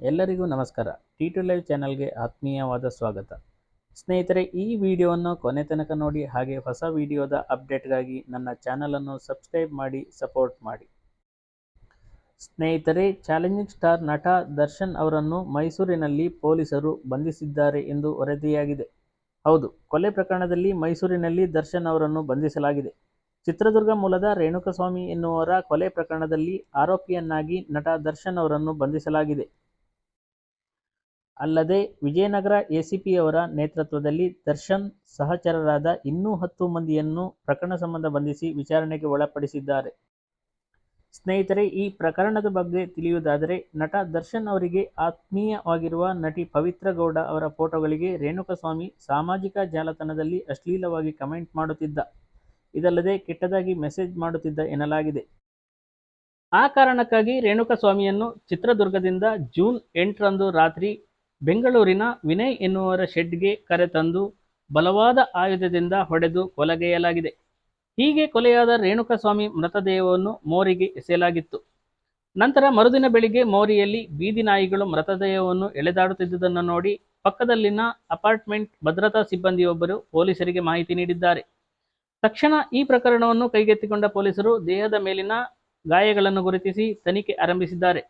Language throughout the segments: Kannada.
ಎಲ್ಲರಿಗೂ ನಮಸ್ಕಾರ. ಟಿ ಟು ಲೈವ್ ಚಾನಲ್ಗೆ ಆತ್ಮೀಯವಾದ ಸ್ವಾಗತ. ಸ್ನೇಹಿತರೆ, ಈ ವಿಡಿಯೋವನ್ನು ಕೊನೆ ತನಕ ನೋಡಿ, ಹಾಗೆ ಹೊಸ ವಿಡಿಯೋದ ಅಪ್ಡೇಟ್ಗಾಗಿ ನನ್ನ ಚಾನಲನ್ನು ಸಬ್ಸ್ಕ್ರೈಬ್ ಮಾಡಿ, ಸಪೋರ್ಟ್ ಮಾಡಿ. ಸ್ನೇಹಿತರೆ, ಚಾಲೆಂಜಿಂಗ್ ಸ್ಟಾರ್ ನಟ ದರ್ಶನ್ ಅವರನ್ನು ಮೈಸೂರಿನಲ್ಲಿ ಪೊಲೀಸರು ಬಂಧಿಸಿದ್ದಾರೆ ಎಂದು ವರದಿಯಾಗಿದೆ. ಹೌದು, ಕೊಲೆ ಪ್ರಕರಣದಲ್ಲಿ ಮೈಸೂರಿನಲ್ಲಿ ದರ್ಶನ್ ಅವರನ್ನು ಬಂಧಿಸಲಾಗಿದೆ. ಚಿತ್ರದುರ್ಗ ಮೂಲದ ರೇಣುಕಸ್ವಾಮಿ ಎನ್ನುವರ ಕೊಲೆ ಪ್ರಕರಣದಲ್ಲಿ ಆರೋಪಿಯನ್ನಾಗಿ ನಟ ದರ್ಶನ್ ಅವರನ್ನು ಬಂಧಿಸಲಾಗಿದೆ. ಅಲ್ಲದೆ ವಿಜಯನಗರ ಎಸಿಪಿಯವರ ನೇತೃತ್ವದಲ್ಲಿ ದರ್ಶನ್ ಸಹಚರರಾದ ಇನ್ನೂ ಹತ್ತು ಮಂದಿಯನ್ನು ಪ್ರಕರಣ ಸಂಬಂಧ ಬಂಧಿಸಿ ವಿಚಾರಣೆಗೆ ಒಳಪಡಿಸಿದ್ದಾರೆ. ಸ್ನೇಹಿತರೆ, ಈ ಪ್ರಕರಣದ ಬಗ್ಗೆ ತಿಳಿಯುವುದಾದರೆ, ನಟ ದರ್ಶನ್ ಅವರಿಗೆ ಆತ್ಮೀಯವಾಗಿರುವ ನಟಿ ಪವಿತ್ರ ಗೌಡ ಅವರ ಫೋಟೋಗಳಿಗೆ ರೇಣುಕಸ್ವಾಮಿ ಸಾಮಾಜಿಕ ಜಾಲತಾಣದಲ್ಲಿ ಅಶ್ಲೀಲವಾಗಿ ಕಮೆಂಟ್ ಮಾಡುತ್ತಿದ್ದ. ಇದಲ್ಲದೆ ಕೆಟ್ಟದಾಗಿ ಮೆಸೇಜ್ ಮಾಡುತ್ತಿದ್ದ ಎನ್ನಲಾಗಿದೆ. ಆ ಕಾರಣಕ್ಕಾಗಿ ರೇಣುಕಸ್ವಾಮಿಯನ್ನು ಚಿತ್ರದುರ್ಗದಿಂದ ಜೂನ್ ಎಂಟರಂದು ರಾತ್ರಿ ಬೆಂಗಳೂರಿನ ವಿನಯ್ ಎನ್ನುವರ ಶೆಡ್ಗೆ ಕರೆತಂದು ಬಲವಾದ ಆಯುಧದಿಂದ ಹೊಡೆದು ಕೊಲೆಗೈಯಲಾಗಿದೆ. ಹೀಗೆ ಕೊಲೆಯಾದ ರೇಣುಕಸ್ವಾಮಿ ಮೃತದೇಹವನ್ನು ಮೋರಿಗೆ ಎಸೆಯಲಾಗಿತ್ತು. ನಂತರ ಮರುದಿನ ಬೆಳಿಗ್ಗೆ ಮೋರಿಯಲ್ಲಿ ಬೀದಿ ನಾಯಿಗಳು ಮೃತದೇಹವನ್ನು ಎಳೆದಾಡುತ್ತಿದ್ದುದನ್ನು ನೋಡಿ ಪಕ್ಕದಲ್ಲಿನ ಅಪಾರ್ಟ್ಮೆಂಟ್ ಭದ್ರತಾ ಸಿಬ್ಬಂದಿಯೊಬ್ಬರು ಪೊಲೀಸರಿಗೆ ಮಾಹಿತಿ ನೀಡಿದ್ದಾರೆ. ತಕ್ಷಣ ಈ ಪ್ರಕರಣವನ್ನು ಕೈಗೆತ್ತಿಕೊಂಡ ಪೊಲೀಸರು ದೇಹದ ಮೇಲಿನ ಗಾಯಗಳನ್ನು ಗುರುತಿಸಿ ತನಿಖೆ ಆರಂಭಿಸಿದ್ದಾರೆ.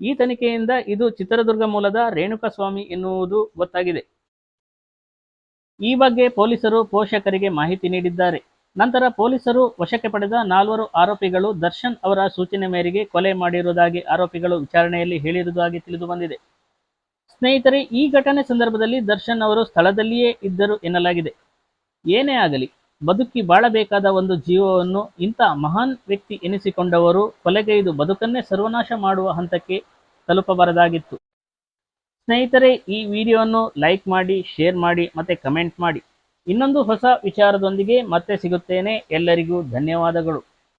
ಈ ತನಿಖೆಯಿಂದ ಇದು ಚಿತ್ರದುರ್ಗ ಮೂಲದ ರೇಣುಕಸ್ವಾಮಿ ಎನ್ನುವುದು ಗೊತ್ತಾಗಿದೆ. ಈ ಬಗ್ಗೆ ಪೊಲೀಸರು ಪೋಷಕರಿಗೆ ಮಾಹಿತಿ ನೀಡಿದ್ದಾರೆ. ನಂತರ ಪೊಲೀಸರು ವಶಕ್ಕೆ ಪಡೆದ ನಾಲ್ವರು ಆರೋಪಿಗಳು ದರ್ಶನ್ ಅವರ ಸೂಚನೆ ಮೇರೆಗೆ ಕೊಲೆ ಮಾಡಿರುವುದಾಗಿ ಆರೋಪಿಗಳು ವಿಚಾರಣೆಯಲ್ಲಿ ಹೇಳಿರುವುದಾಗಿ ತಿಳಿದು ಬಂದಿದೆ ಸ್ನೇಹಿತರೆ, ಈ ಘಟನೆ ಸಂದರ್ಭದಲ್ಲಿ ದರ್ಶನ್ ಅವರು ಸ್ಥಳದಲ್ಲಿಯೇ ಇದ್ದರು ಎನ್ನಲಾಗಿದೆ. ಏನೇ ಆಗಲಿ ಬದುಕಿ ಬಾಳಬೇಕಾದ ಒಂದು ಜೀವವನ್ನು ಇಂಥ ಮಹಾನ್ ವ್ಯಕ್ತಿ ಎನಿಸಿಕೊಂಡವರು ಕೊಲೆಗೈದು ಬದುಕನ್ನೇ ಸರ್ವನಾಶ ಮಾಡುವ ಹಂತಕ್ಕೆ ತಲುಪಬಾರದಾಗಿತ್ತು. ಸ್ನೇಹಿತರೆ, ಈ ವಿಡಿಯೋವನ್ನು ಲೈಕ್ ಮಾಡಿ, ಶೇರ್ ಮಾಡಿ, ಮತ್ತೆ ಕಮೆಂಟ್ ಮಾಡಿ. ಇನ್ನೊಂದು ಹೊಸ ವಿಚಾರದೊಂದಿಗೆ ಮತ್ತೆ ಸಿಗುತ್ತೇನೆ. ಎಲ್ಲರಿಗೂ ಧನ್ಯವಾದಗಳು.